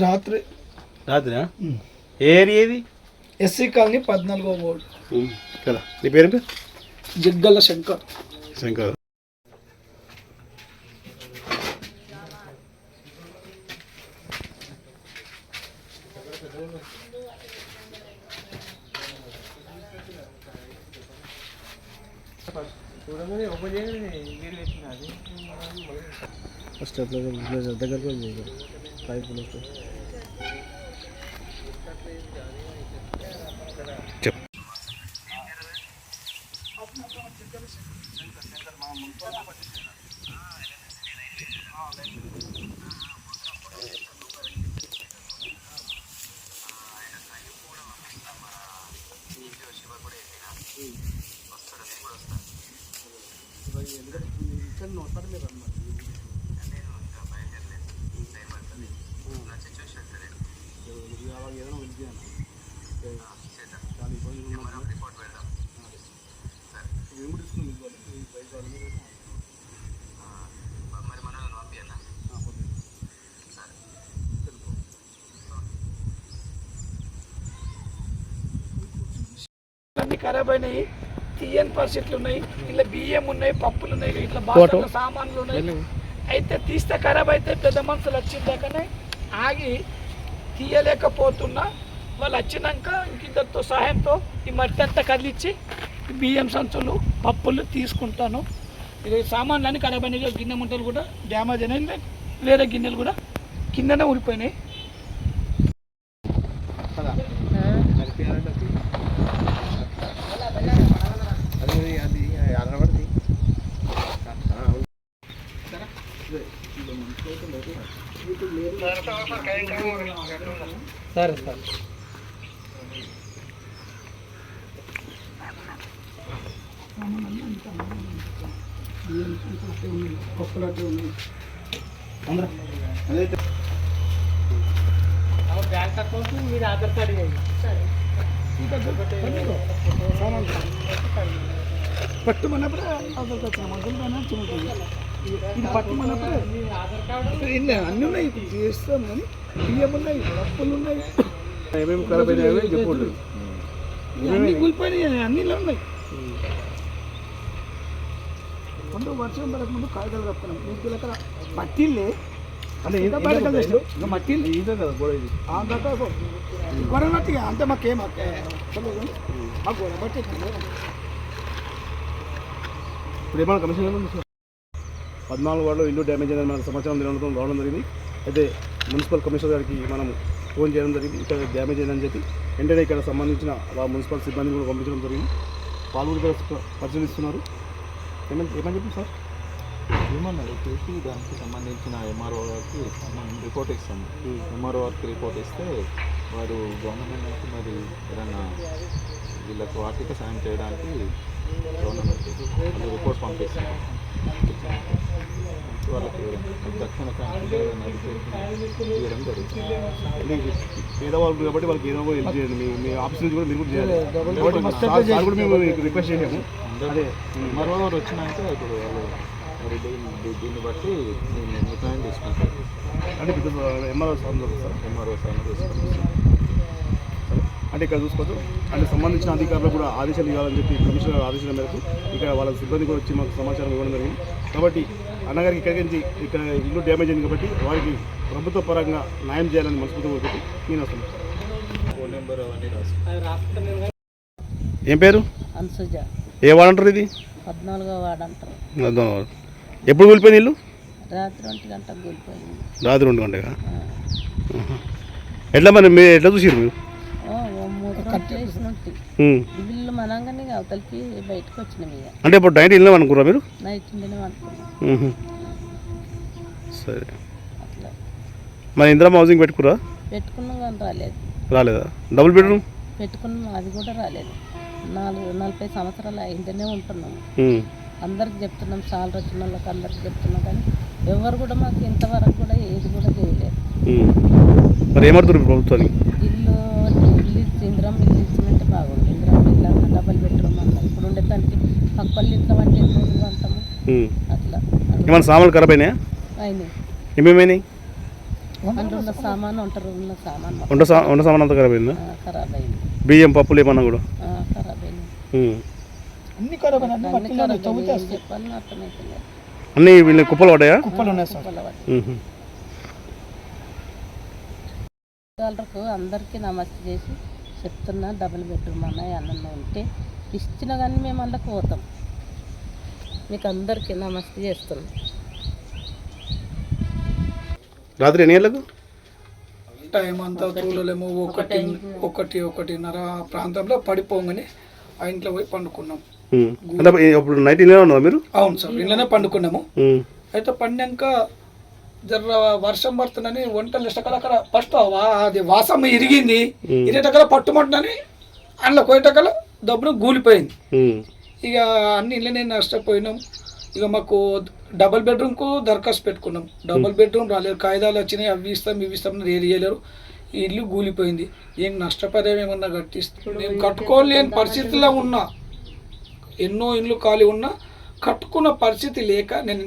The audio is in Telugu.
రాత్రి. రాత్రి ఏ ఏరియా ఇది? ఎస్సీ కాలనీ పద్నాలుగో వార్డు. కదా నీ పేరు జగ్గల శంకర్. శంకర్. ఫస్ట్ రైతులకు వస్తాడు కూడా వస్తాడు ఎందుకంటే ఇక్కడ వస్తాడు మీరు అన్నమాట దగ్గరకు పైపులు చెప్ అన్ని ఖరాబ్ అయినాయి. తీయని పరిస్థితులు ఉన్నాయి. ఇట్లా బియ్యం ఉన్నాయి పప్పులు ఉన్నాయి. ఇట్లా బాగా సామాన్లు ఉన్నాయి. అయితే తీస్తే ఖరాబ్ అయితే పెద్ద మనుషులు వచ్చిందాకనే ఆగి తీయలేకపోతున్నా. వాళ్ళు వచ్చినాక ఇంకిద్దరితో సహాయంతో ఈ మట్టి అంతా కదిలిచ్చి బియ్యం సంచులు పప్పులు తీసుకుంటాను. ఇది సామాన్లన్నీ సామాన్లు అన్ని అయినాయి గిన్నె ముంటలు కూడా డ్యామేజ్ అయినాయి. వేరే గిన్నెలు కూడా కిందనే ఊడిపోయినాయి అది అది అరవడిది సరే సార్. పప్పులు బ్యాంక్ అకౌంట్ మీరు ఆధార్ కార్డు పట్టుమన్నప్పుడే అసలు సామాన్లు ఆధార్ కార్డు ఇన్ని అన్నీ ఉన్నాయి ఇప్పుడు? చేస్తాం కానీ బియ్యం ఉన్నాయి పప్పులు ఉన్నాయి. ఏమేమి ఖరాబ్ అయినాయో చెప్పండి అన్ని కూలిపోయినాయి అన్ని ఇలా ఉన్నాయి. ముందు వర్షం పడక ముందు కాగితాలు కప్పుకున్నాం. మీకు లెక్క మట్టిల్లే ఇదే కదా గొడవ ఇది. ఆ దాకా గొడవ మట్టి అంతే మాకేం మాకు తెలియదు మాకు గొడవ మట్టి ఇప్పుడు ఏమైనా కమిషన్? పద్నాలుగు వార్డులో ఇల్లు డ్యామేజ్ అయిందని మనకు సమాచారం తెలియడం రావడం జరిగింది. అయితే మున్సిపల్ కమిషనర్ గారికి మనం ఫోన్ చేయడం జరిగింది. ఇక్కడ డ్యామేజ్ అయిందని చెప్పి వెంటనే ఇక్కడ సంబంధించిన వా మున్సిపల్ సిబ్బందిని కూడా పంపించడం జరిగింది. వాళ్ళు కూడా పరిశీలిస్తున్నారు. ఏమని ఏమని చెప్పి సార్? ఏమన్నారు? చూసి దానికి సంబంధించిన ఎంఆర్ఓ గారికి మనం రిపోర్ట్ ఇస్తాము. ఎంఆర్ఓ గారికి రిపోర్ట్ ఇస్తే వారు గవర్నమెంట్ నుంచి మరి ఏదన్నా వీళ్ళకు ఆర్థిక సాయం చేయడానికి గవర్నమెంట్ రిపోర్ట్ పంపిస్తారు. వాళ్ళకి తక్షణ ఏదైనా ఇవ్వడం జరుగుతుంది. పేదవాళ్ళు కాబట్టి వాళ్ళకి ఏదో హెల్ప్ చేయండి. మీ మీ ఆఫీస్ నుంచి కూడా మీరు కూడా చేయాలి. కాబట్టి కూడా మేము రిక్వెస్ట్ చేసాము అదే. ఎంఆర్ఓ గారు వచ్చినాక ఇప్పుడు వాళ్ళు మరి దీన్ని బట్టి నేను నిర్ణయం తీసుకుంటాను అంటే ఎంఆర్ఓ సార్. ఉన్నారు సార్ ఎంఆర్ఓ ఇక్కడ చూసుకోవచ్చు అంటే సంబంధించిన అధికారులకు కూడా ఆదేశాలు ఇవ్వాలని చెప్పి కమిషనర్ ఆదేశాల మేరకు ఇక్కడ వాళ్ళ సిబ్బంది కూడా వచ్చి మాకు సమాచారం ఇవ్వడం జరిగింది. కాబట్టి అన్నగారికి ఇక్కడి నుంచి ఇక్కడ ఇల్లు డ్యామేజ్ అయింది కాబట్టి వారికి ప్రభుత్వ పరంగా న్యాయం చేయాలని మనస్ఫూర్తి కోరుకుంటూ నేను వస్తాను ఫోన్ నెంబర్ అవన్నీ రాసి ఏం పేరు? అన్సుజ. ఏ వాడు అంటారు ఇది? పద్నాలుగో వాడు అంటారు. ఎప్పుడు కూలిపోయింది ఇల్లు? రాత్రి ఒంటి గంటకు కూలిపోయింది. రాత్రి రెండు గంటగా ఎట్లా మరి మీరు ఎట్లా చూసారు మీరు? బిల్లు మనంగానే అవతలికి బయటకు వచ్చినాం ఇక. అంటే ఇప్పుడు నైట్ వెళ్ళినాం అనుకురా మీరు? నైట్ ఉండిన అనుకున్నాం. సరే. అట్లా. మరి ఇందిరా హౌసింగ్ పెట్టుకురా? పెట్టుకున్నాం కానీ రాలేదు. రాలేదా? Double bedroom? పెట్టుకున్నాం అది కూడా రాలేదు. నాలుగు నలభై సంవత్సరాలు అయిందనే ఉంటున్నాం. అందరికి చెప్తున్నాం చాలా వచ్చిన వాళ్ళకి అందరికి చెప్తున్నాం కానీ ఎవరు కూడా మాకు ఇంతవరకు కూడా ఏది కూడా చేయలేదు. మరి ఏమడుతున్నారు ప్రభుత్వాన్ని ఇల్లు ఇల్లు ఇచ్చి ఇందిరం ఇల్లు ఇచ్చినట్టే బాగుంది ఇందిరం ఇల్లు అన్న డబల్ బెడ్రూమ్ అన్న ఇప్పుడు ఉండేదానికి ఇంట్లో రోజులు అంటాము. ఉమ్. అట్లా. ఏమైనా సామాన్లు ఖరాబ్ అయినాయా? అయినాయి. ఏమేమైనాయి సామాన్ వంట ఉన్న సామాన్ వంట సా వంట సామాన్ అంతా ఖరాబ్ అయిందా? ఆ, ఖరాబ్ అయింది. బియ్యం పప్పులు ఏమన్నా కూడా? ఖరాబ్. అన్ని అయినాయి, ఖరాబ్ వీళ్ళు కుప్పలు పడ్డాయా? కుప్పలు ఉన్నాయి సార్. వాళ్ళకు అందరికీ నమస్తే చేసి చెప్తున్నా డబుల్ బెడ్రూమ్ అన్నాయి అన్న ఉంటే ఇచ్చినా కానీ మేము అందులోకి పోతాం. మీకు అందరికీ నమస్తే చేస్తున్నాం. రాత్రి ఎన్ని గంటలకు? టైం అంతా చూడలేము. ఒకటి ఒకటి ఒకటిన్నర ప్రాంతంలో పడిపోగానే ఆ ఇంట్లో పోయి పండుకున్నాం. అంటే ఇప్పుడు నైట్ ఉన్నారా మీరు? అవును సార్ ఇంట్లోనే పండుకున్నాము. అయితే పండాక జర వర్షం పడుతుందని వంటలు ఇష్టకల అక్కడ ఫస్ట్ అది వాసం ఇరిగింది. ఇరేటకల పట్టుమంటునని అందులో పోయేటకల దబ్బున గూలిపోయింది. ఇక అన్ని ఇళ్ళనే నష్టపోయినాం. ఇక మాకు డబల్ బెడ్రూమ్కు దరఖాస్తు పెట్టుకున్నాం. డబల్ బెడ్రూమ్ రాలేదు. కాగితాలు వచ్చినాయి అవి ఇస్తాం ఇవి ఇస్తాం అని ఏది చేయలేరు. ఈ ఇల్లు కూలిపోయింది ఏం నష్టపరిహారం ఏమన్నా కట్టిస్తాం మేము కట్టుకోలేని పరిస్థితిలో ఉన్నా. ఎన్నో ఇల్లు ఖాళీ ఉన్నా కట్టుకున్న పరిస్థితి లేక నేను